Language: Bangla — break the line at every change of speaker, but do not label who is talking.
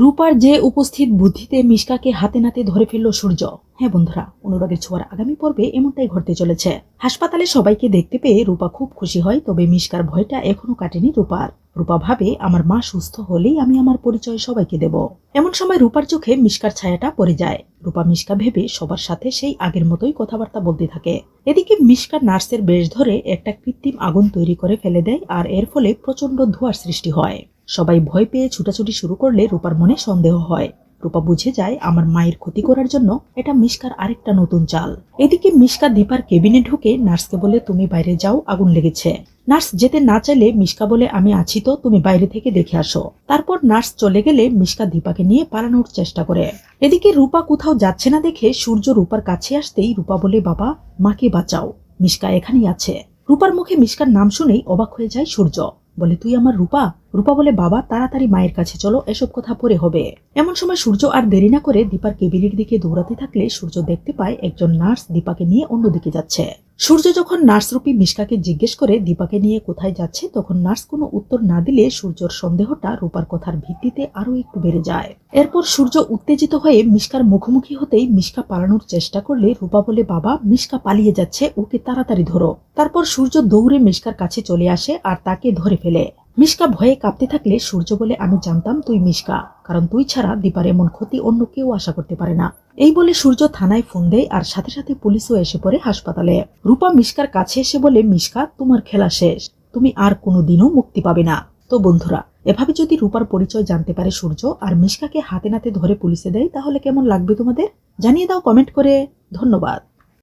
রূপার যে উপস্থিত বুদ্ধিতে মিশকাকে হাতে নাতে ধরে ফেলল সূর্য। হ্যাঁ বন্ধুরা, অনুরাগের ছোঁয়ার আগামী পর্বে এমনটাই ঘটতে চলেছে। হাসপাতালে সবাইকে দেখতে পেয়ে রূপা খুব খুশি হয়, তবে মিশকার ভয়টা এখনও কাটেনি রূপার। রূপা ভাবে, আমার মা সুস্থ হলেই আমি আমার পরিচয় সবাইকে দেব। এমন সময় রূপার চোখে মিশকার ছায়াটা পড়ে যায়। রূপা মিশকা ভেবে সবার সাথে সেই আগের মতোই কথাবার্তা বলতে থাকে। এদিকে মিশকা নার্সের বেশ ধরে একটা কৃত্রিম আগুন তৈরি করে ফেলে দেয় আর এর ফলে প্রচণ্ড ধোঁয়ার সৃষ্টি হয়। সবাই ভয় পেয়ে ছুটাছুটি শুরু করলে রূপার মনে সন্দেহ হয়। রূপা বুঝে যায় আমার মায়ের ক্ষতি করার জন্য এটা মিশকার আরেকটা নতুন চাল। এদিকে মিশকা দীপার কেবিনে ঢুকে নার্সকে বলে, তুমি বাইরে যাও, আগুন লেগেছে। নার্স যেতে না চাইলে মিশকা বলে, আমি আছি তো, তুমি বাইরে থেকে দেখে আসো। তারপর নার্স চলে গেলে মিশকা দীপাকে নিয়ে পালানোর চেষ্টা করে। এদিকে রূপা কোথাও যাচ্ছে না দেখে সূর্য রূপার কাছে আসতেই রূপা বলে, বাবা, মাকে বাঁচাও। মিশকা এখানেই আছে। রূপার মুখে মিশকার নাম শুনেই অবাক হয়ে যায় সূর্য। বলে, তুই আমার রূপা? রূপা বলে, বাবা, তাড়াতাড়ি মায়ের কাছে চলো, এসব কথা পরে হবে। এমন সময় সূর্য আর দেরি না করে দীপার কেবিনের দিকে দৌড়াতে থাকলে সূর্য দেখতে পায় একজন নার্স দীপাকে নিয়ে অন্যদিকে যাচ্ছে। সূর্য যখন নার্সরূপী মিশকাকে জিজ্ঞেস করে দীপাকে নিয়ে কোথায় যাচ্ছে, তখন নার্স কোনো উত্তর না দিলে সূর্যর সন্দেহটা রূপার কথার ভিত্তিতে আরও একটু বেড়ে যায়। এরপর সূর্য উত্তেজিত হয়ে মিশকার মুখোমুখি হতেই মিশকা পালানোর চেষ্টা করলে রূপা বলে, বাবা, মিশকা পালিয়ে যাচ্ছে, ওকে তাড়াতাড়ি ধরো। তারপর সূর্য দৌড়ে মিশকার কাছে চলে আসে আর তাকে ধরে ফেলে। মিশকা ভয়ে কাঁপতে থাকলে সূর্য বলে, আমি জানতাম তুই মিশকা, কারণ তুই ছাড়া দীপার এমন ক্ষতি অন্য কেউ আশা করতে পারে না। এই বলে সূর্য থানায় ফোন দেয় আর সাথে সাথে পুলিশও এসে পড়ে হাসপাতালে। রূপা মিশকার কাছে এসে বলে, মিশকা, তোমার খেলা শেষ। তুমি আর কোনোদিনও মুক্তি পাবে না। তো বন্ধুরা, এভাবে যদি রূপার পরিচয় জানতে পারে সূর্য আর মিশকাকে হাতে নাতে ধরে পুলিশে দেয়, তাহলে কেমন লাগবে তোমাদের? জানিয়ে দাও কমেন্ট করে। ধন্যবাদ।